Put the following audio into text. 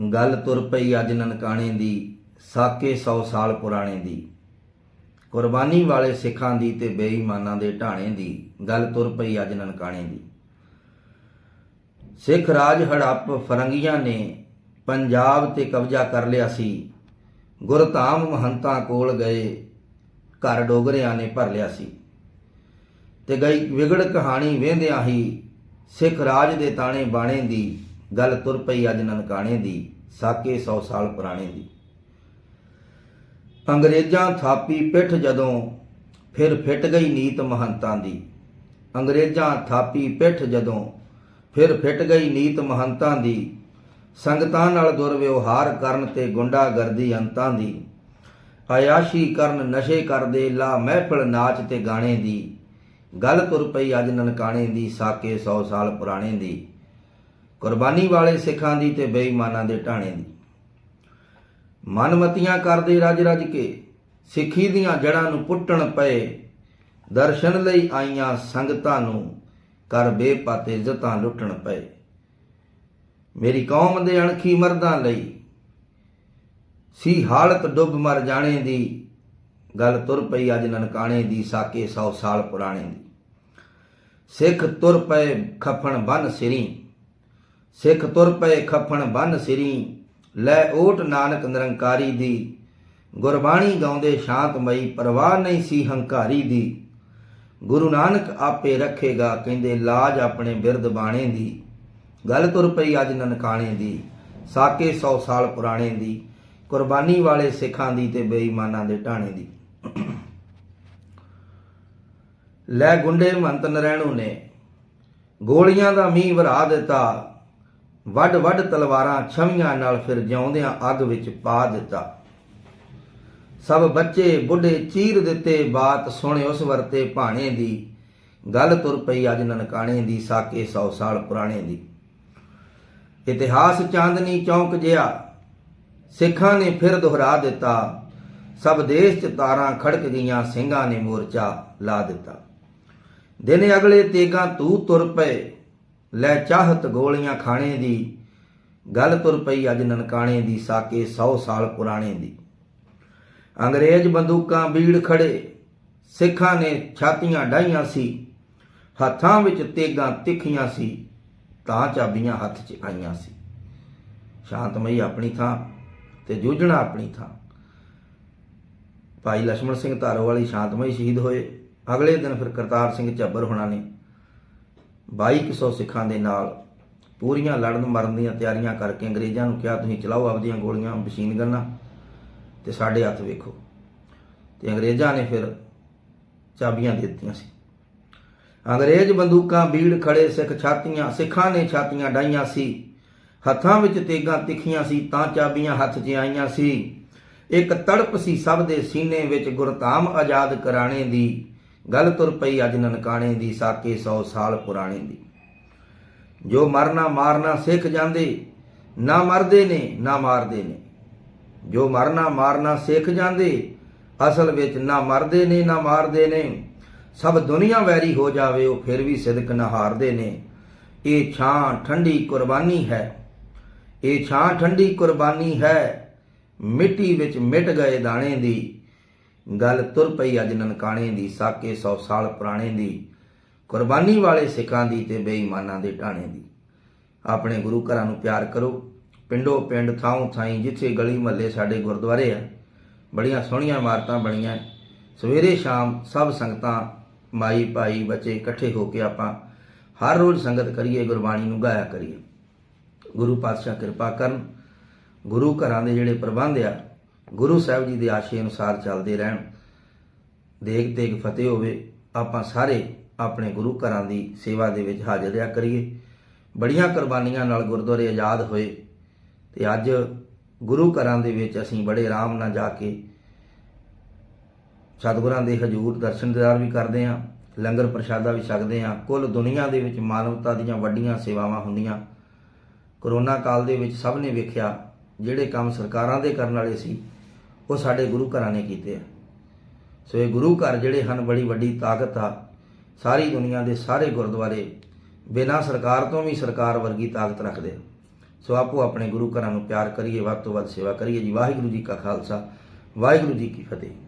ਗੱਲ ਤੁਰ ਪਈ ਅੱਜ ਨਨਕਾਣੇ ਦੀ, ਸਾਕੇ 100 ਸਾਲ ਪੁਰਾਣੇ ਦੀ। ਕੁਰਬਾਨੀ ਵਾਲੇ ਸਿੱਖਾਂ ਦੀ ਤੇ ਬੇਈਮਾਨਾਂ ਦੇ ਢਾਣੇ ਦੀ, ਗੱਲ ਤੁਰ ਪਈ ਅੱਜ ਨਨਕਾਣੇ ਦੀ। ਸਿੱਖ ਰਾਜ ਹੜੱਪ ਫਰੰਗੀਆਂ ਨੇ ਪੰਜਾਬ ਤੇ ਕਬਜ਼ਾ ਕਰ ਲਿਆ ਸੀ। ਗੁਰਧਾਮ ਮਹੰਤਾਂ ਕੋਲ ਗਏ, ਘਰ ਡੋਗਰਿਆਂ ਨੇ ਭਰ ਲਿਆ ਸੀ। ਤੇ ਗਈ ਵਿਗੜ ਕਹਾਣੀ ਵੇਂਦਿਆਂ ਹੀ ਸਿੱਖ ਰਾਜ ਦੇ ਤਾਣੇ ਬਾਣੇ ਦੀ ਗੱਲ ਤੁਰ ਪਈ ਅੱਜ ਨਨਕਾਣੇ ਦੀ, ਸਾਕੇ 100 ਸਾਲ ਪੁਰਾਣੇ ਦੀ। ਅੰਗਰੇਜ਼ਾਂ ਥਾਪੀ ਪਿੱਠ ਜਦੋਂ, ਫਿਰ ਫਿੱਟ ਗਈ ਨੀਤ ਮਹੰਤਾਂ ਦੀ। ਅੰਗਰੇਜ਼ਾਂ ਥਾਪੀ ਪਿੱਠ ਜਦੋਂ, ਫਿਰ ਫਿੱਟ ਗਈ ਨੀਤ ਮਹੰਤਾਂ ਦੀ। ਸੰਗਤਾਂ ਨਾਲ ਦੁਰਵਿਵਹਾਰ ਕਰਨ ਤੇ ਗੁੰਡਾਗਰਦੀ ਅੰਤਾਂ ਦੀ। ਆਯਾਸ਼ੀ ਕਰਨ ਨਸ਼ੇ ਕਰਦੇ, ਲਾ ਮਹਿਫਲ ਨਾਚ ਤੇ ਗਾਣੇ ਦੀ। ਗੱਲ ਤੁਰ ਪਈ ਅੱਜ ਨਨਕਾਣੇ ਦੀ, ਸਾਕੇ 100 ਸਾਲ ਪੁਰਾਣੇ ਦੀ। ਕੁਰਬਾਨੀ ਵਾਲੇ ਸਿੱਖਾਂ ਦੀ ਤੇ ਬੇਈਮਾਨਾਂ ਦੇ ਢਾਣੇ ਦੀ। ਮਨਮਤੀਆਂ ਕਰਦੇ ਰਜ ਰਜ ਕੇ ਸਿੱਖੀ ਦੀਆਂ ਜੜਾਂ ਨੂੰ ਪੁੱਟਣ ਪਏ ਦਰਸ਼ਨ ਲਈ ਆਈਆਂ ਸੰਗਤਾਂ ਨੂੰ ਕਰ ਬੇਪਾਤੇ ਇੱਜ਼ਤਾਂ ਲੁੱਟਣ ਪਏ। ਮੇਰੀ ਕੌਮ ਦੇ ਅਣਖੀ ਮਰਦਾਂ ਲਈ ਸੀ ਹਾਲਤ ਡੁੱਬ ਮਰ ਜਾਣੇ ਦੀ ਗੱਲ ਤੁਰ ਪਈ ਅੱਜ ਨਨਕਾਣੇ ਦੀ, ਸਾਕੇ 100 ਸਾਲ ਪੁਰਾਣੇ ਦੀ। ਸਿੱਖ ਤੁਰ ਪਏ ਖਫਣ ਬੰਨ ਸਿਰੀ। ਸਿੱਖ ਤੁਰ ਪਏ ਖਫਣ ਬੰਨ ਸਿਰੀ, ਲੈ ਓਟ ਨਾਨਕ ਨਿਰੰਕਾਰੀ ਦੀ। ਗੁਰਬਾਣੀ ਗਾਉਂਦੇ ਸ਼ਾਂਤਮਈ ਪਰਵਾਹ ਨਹੀਂ ਸੀ ਹੰਕਾਰੀ ਦੀ। ਗੁਰੂ ਨਾਨਕ ਆਪੇ ਰੱਖੇਗਾ, ਕਹਿੰਦੇ ਲਾਜ ਆਪਣੇ ਬਿਰਦ ਬਾਣੇ ਦੀ। ਗੱਲ ਤੁਰ ਪਈ ਅੱਜ ਨਨਕਾਣੇ ਦੀ, ਸਾਕੇ 100 ਸਾਲ ਪੁਰਾਣੇ ਦੀ। ਕੁਰਬਾਨੀ ਵਾਲੇ ਸਿੱਖਾਂ ਦੀ ਤੇ ਬੇਈਮਾਨਾਂ ਦੇ ਢਾਣੇ ਦੀ। ਲੈ ਗੁੰਡੇ ਮੰਤ ਨਰੈਣੂ ਨੇ, ਗੋਲੀਆਂ ਦਾ ਮੀਂਹ ਵਰਾ ਦਿੱਤਾ। ਵੱਡ ਵੱਡ ਤਲਵਾਰਾਂ ਛਵੀਆਂ ਨਾਲ ਫਿਰ ਜਿਉਂਦਿਆਂ ਅੱਗ ਵਿੱਚ ਪਾ ਦਿੱਤਾ। ਸਭ ਬੱਚੇ, ਬੁੱਢੇ ਚੀਰ ਦਿੱਤੇ ਬਾਤ ਸੁਣ ਉਸ ਵਰਤੇ ਭਾਣੇ ਦੀ। ਗੱਲ ਤੁਰ ਪਈ ਅੱਜ ਨਨਕਾਣੇ ਦੀ, ਸਾਕੇ 100 ਸਾਲ ਪੁਰਾਣੇ ਦੀ। ਇਤਿਹਾਸ ਚਾਂਦਨੀ ਚੌਂਕ ਜਿਹਾ, ਸਿੱਖਾਂ ਨੇ ਫਿਰ ਦੁਹਰਾ ਦਿੱਤਾ। ਸਭ ਦੇਸ਼ 'ਚ ਤਾਰਾਂ ਖੜਕ ਗਈਆਂ, ਸਿੰਘਾਂ ਨੇ ਮੋਰਚਾ ਲਾ ਦਿੱਤਾ। ਦਿਨ ਅਗਲੇ ਤੇਗਾ ਤੂੰ ਤੁਰ ਪਏ ਲੈ ਚਾਹਤ ਗੋਲੀਆਂ ਖਾਣੇ ਦੀ, ਗੱਲ ਤੁਰ ਪਈ ਅੱਜ ਨਨਕਾਣੇ ਦੀ, ਸਾਕੇ 100 ਸਾਲ ਪੁਰਾਣੇ ਦੀ। ਅੰਗਰੇਜ਼ ਬੰਦੂਕਾਂ ਬੀੜ ਖੜੇ ਸਿੱਖਾਂ ਨੇ ਛਾਤੀਆਂ ਡਾਈਆਂ ਸੀ, ਹੱਥਾਂ ਵਿੱਚ ਤੇਗਾਂ ਤਿੱਖੀਆਂ ਸੀ, ਤਾਂ ਚਾਬੀਆਂ ਹੱਥ 'ਚ ਆਈਆਂ ਸੀ। ਸ਼ਾਂਤਮਈ ਆਪਣੀ ਥਾਂ ਤੇ ਜੂਝਣਾ ਆਪਣੀ ਥਾਂ। ਭਾਈ ਲక్ష్మణ ਸਿੰਘ ਧਾਰੋ ਵਾਲੀ ਸ਼ਾਂਤਮਈ ਸ਼ਹੀਦ ਹੋਏ। ਅਗਲੇ ਦਿਨ ਫਿਰ ਕਰਤਾਰ ਸਿੰਘ ਝੱਬਰ ਹੋਣਾ ਨੇ 2200 ਸਿੱਖਾਂ ਦੇ ਨਾਲ ਪੂਰੀਆਂ ਲੜਨ ਮਰਨ ਦੀਆਂ ਤਿਆਰੀਆਂ ਕਰਕੇ ਅੰਗਰੇਜ਼ਾਂ ਨੂੰ ਕਿਹਾ, ਤੁਸੀਂ ਚਲਾਓ ਆਪਦੀਆਂ ਗੋਲੀਆਂ, ਮਸ਼ੀਨ ਗੰਨਾਂ ਤੇ ਸਾਡੇ ਹੱਥ ਵੇਖੋ। ਤੇ ਅੰਗਰੇਜ਼ਾਂ ਨੇ ਫਿਰ ਚਾਬੀਆਂ ਦੇ ਦਿੱਤੀਆਂ ਸੀ। ਅੰਗਰੇਜ਼ ਬੰਦੂਕਾਂ, ਬੀੜ ਖੜੇ ਸਿੱਖ ਛਾਤੀਆਂ, ਸਿੱਖਾਂ ਨੇ ਛਾਤੀਆਂ ਡਾਈਆਂ ਸੀ। ਹੱਥਾਂ ਵਿੱਚ ਤੇਗਾਂ ਤਿੱਖੀਆਂ ਸੀ, ਤਾਂ ਚਾਬੀਆਂ ਹੱਥ 'ਚ ਆਈਆਂ ਸੀ। ਇੱਕ ਤੜਪ ਸੀ ਸਭ ਦੇ ਸੀਨੇ ਵਿੱਚ ਗੁਰਧਾਮ ਆਜ਼ਾਦ ਕਰਾਣੇ ਦੀ। ਗੱਲ ਤੁਰ ਪਈ ਅੱਜ ਨਨਕਾਣੇ ਦੀ, ਸਾਕੇ 100 ਸਾਲ ਪੁਰਾਣੇ ਦੀ। ਜੋ ਮਰਨਾ ਮਾਰਨਾ ਸਿੱਖ ਜਾਂਦੇ, ਨਾ ਮਰਦੇ ਨੇ, ਨਾ ਮਾਰਦੇ ਨੇ। ਜੋ ਮਰਨਾ ਮਾਰਨਾ ਸਿੱਖ ਜਾਂਦੇ, ਅਸਲ ਵਿੱਚ ਨਾ ਮਰਦੇ ਨੇ, ਨਾ ਮਾਰਦੇ ਨੇ। ਸਭ ਦੁਨੀਆ ਵੈਰੀ ਹੋ ਜਾਵੇ, ਉਹ ਫਿਰ ਵੀ ਸਿਦਕ ਨਾ ਹਾਰਦੇ ਨੇ। ਇਹ ਛਾਂ ਠੰਡੀ ਕੁਰਬਾਨੀ ਹੈ। ਇਹ ਛਾਂ ਠੰਡੀ ਕੁਰਬਾਨੀ ਹੈ। ਮਿੱਟੀ ਵਿੱਚ ਮਿਟ ਗਏ ਦਾਣੇ ਦੀ। ਗੱਲ ਤੁਰ ਪਈ ਅੱਜ ਨਨਕਾਣੇ ਦੀ, ਸਾਕੇ 100 ਸਾਲ ਪੁਰਾਣੇ ਦੀ, ਕੁਰਬਾਨੀ ਵਾਲੇ ਸਿੱਖਾਂ ਦੀ ਤੇ ਬੇਈਮਾਨਾਂ ਦੇ ਢਾਣੇ ਦੀ। ਆਪਣੇ ਗੁਰੂ ਘਰਾਂ ਨੂੰ ਪਿਆਰ ਕਰੋ। ਪਿੰਡੋ ਪਿੰਡ ਥਾਂ ਥਾਈ, ਜਿੱਥੇ ਗਲੀ ਮਹੱਲੇ ਸਾਡੇ ਗੁਰਦੁਆਰੇ ਆ, ਬੜੀਆਂ ਸੋਹਣੀਆਂ ਇਮਾਰਤਾਂ ਬਣੀਆਂ। ਸਵੇਰੇ ਸ਼ਾਮ ਸਭ ਸੰਗਤਾਂ, ਮਾਈ ਭਾਈ, ਬੱਚੇ ਇਕੱਠੇ ਹੋ ਕੇ ਆਪਾਂ ਹਰ ਰੋਜ਼ ਸੰਗਤ ਕਰੀਏ, ਗੁਰਬਾਣੀ ਨੂੰ ਗਾਇਆ ਕਰੀਏ। ਗੁਰੂ ਪਾਤਸ਼ਾਹ ਕਿਰਪਾ ਕਰਨ। ਗੁਰੂ ਘਰਾਂ ਦੇ ਜਿਹੜੇ ਪ੍ਰਬੰਧ ਆ ਗੁਰੂ ਸਾਹਿਬ ਜੀ ਦੇ ਆਸ਼ੇ ਅਨੁਸਾਰ ਚੱਲਦੇ ਰਹਿਣ। ਦੇਖ ਦੇਖ ਫਤਿਹ ਹੋਵੇ, ਆਪਾਂ ਸਾਰੇ ਆਪਣੇ ਗੁਰੂ ਘਰਾਂ ਦੀ ਸੇਵਾ ਦੇ ਵਿੱਚ ਹਾਜ਼ਰ ਰਿਹਾ ਕਰੀਏ। ਬੜੀਆਂ ਕੁਰਬਾਨੀਆਂ ਨਾਲ ਗੁਰਦੁਆਰੇ ਆਜ਼ਾਦ ਹੋਏ ਤੇ ਅੱਜ ਗੁਰੂ ਘਰਾਂ ਦੇ ਵਿੱਚ ਅਸੀਂ ਬੜੇ ਆਰਾਮ ਨਾਲ ਜਾ ਕੇ ਸਤਿਗੁਰਾਂ ਦੇ ਹਜੂਰ ਦਰਸ਼ਨ ਦਿਦਾਰ ਵੀ ਕਰਦੇ ਆਂ ਲੰਗਰ ਪ੍ਰਸ਼ਾਦਾ ਵੀ ਛਕਦੇ ਆਂ ਕੁੱਲ ਦੁਨੀਆ ਦੇ ਵਿੱਚ ਮਾਨਵਤਾ ਦੀਆਂ ਵੱਡੀਆਂ ਸੇਵਾਵਾਂ ਹੁੰਦੀਆਂ। ਕਰੋਨਾ ਕਾਲ ਦੇ ਵਿੱਚ ਸਭ ਨੇ ਵੇਖਿਆ, ਜਿਹੜੇ ਕੰਮ ਸਰਕਾਰਾਂ ਦੇ ਕਰਨ ਵਾਲੇ ਸੀ ਉਹ ਸਾਡੇ ਗੁਰੂ ਘਰਾਂ ਨੇ ਕੀਤੇ ਆ। ਸੋ ਇਹ ਗੁਰੂ ਘਰ ਜਿਹੜੇ ਹਨ, ਬੜੀ ਵੱਡੀ ਤਾਕਤ ਆ। ਸਾਰੀ ਦੁਨੀਆ ਦੇ ਸਾਰੇ ਗੁਰਦੁਆਰੇ ਬਿਨਾਂ ਸਰਕਾਰ ਤੋਂ ਵੀ ਸਰਕਾਰ ਵਰਗੀ ਤਾਕਤ ਰੱਖਦੇ ਆ। ਸੋ ਆਪੋ ਆਪਣੇ ਗੁਰੂ ਘਰਾਂ ਨੂੰ ਪਿਆਰ ਕਰੀਏ, ਵੱਧ ਤੋਂ ਵੱਧ ਸੇਵਾ ਕਰੀਏ ਜੀ। ਵਾਹਿਗੁਰੂ ਜੀ ਕਾ ਖਾਲਸਾ, ਵਾਹਿਗੁਰੂ ਜੀ ਕੀ ਫਤਿਹ।